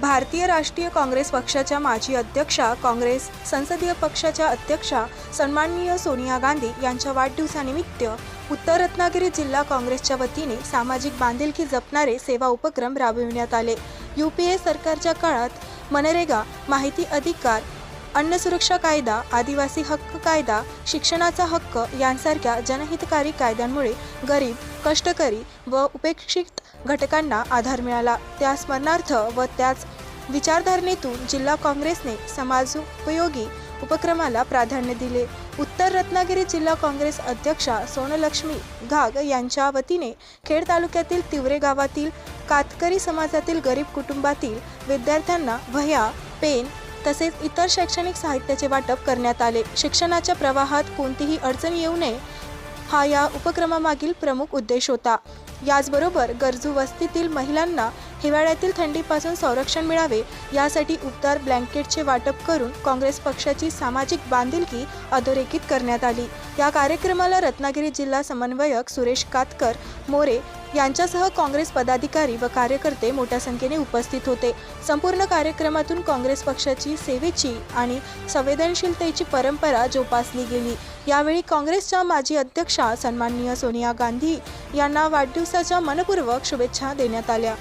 भारतीय राष्ट्रीय काँग्रेस पक्षाच्या माजी अध्यक्षा काँग्रेस संसदीय पक्षाच्या अध्यक्षा सन्माननीय सोनिया गांधी यांच्या वाढदिवसानिमित्त उत्तर रत्नागिरी जिल्हा काँग्रेसच्या वतीने सामाजिक बांधिलकी जपणारे सेवा उपक्रम राबविण्यात आले. यू पी ए सरकारच्या काळात मनरेगा माहिती अधिकार अन्न सुरक्षा कायदा आदिवासी हक्क कायदा शिक्षणाचा हक्क यांसारख्या जनहितकारी कायद्यांमुळे गरीब कष्टकरी व उपेक्षित घटकांना आधार मिळाला. त्या स्मरणार्थ व त्याच विचारधारणेतून जिल्हा काँग्रेसने समाजोपयोगी उपक्रमाला प्राधान्य दिले. उत्तर रत्नागिरी जिल्हा काँग्रेस अध्यक्षा सोनलक्ष्मी घाग यांच्या वतीने खेड तालुक्यातील तिवरे गावातील कातकरी समाजातील गरीब कुटुंबातील विद्यार्थ्यांना वह्या पेन तसेच इतर शैक्षणिक साहित्याचे वाटप करण्यात आले. शिक्षणाच्या प्रवाहात कोणतीही अडचण येऊ नये हा या उपक्रमामागील प्रमुख उद्देश होता. याचबरोबर गरजू वस्तीतील महिलांना हिवाळ्यातील थंडीपासून संरक्षण मिळावे यासाठी उबदार ब्लँकेटचे वाटप करून काँग्रेस पक्षाची सामाजिक बांधिलकी अधोरेखित करण्यात आली. या कार्यक्रमाला रत्नागिरी जिल्हा समन्वयक सुरेश कातकर मोरे यांच्यासह काँग्रेस पदाधिकारी व कार्यकर्ते मोठ्या संख्येने उपस्थित होते. संपूर्ण कार्यक्रमातून काँग्रेस पक्षाची सेवेची आणि संवेदनशीलतेची परंपरा जोपासली गेली. यावेळी काँग्रेसच्या माजी अध्यक्षा सन्माननीय सोनिया गांधी यांना वाढदिवसाच्या मनपूर्वक शुभेच्छा देण्यात आल्या.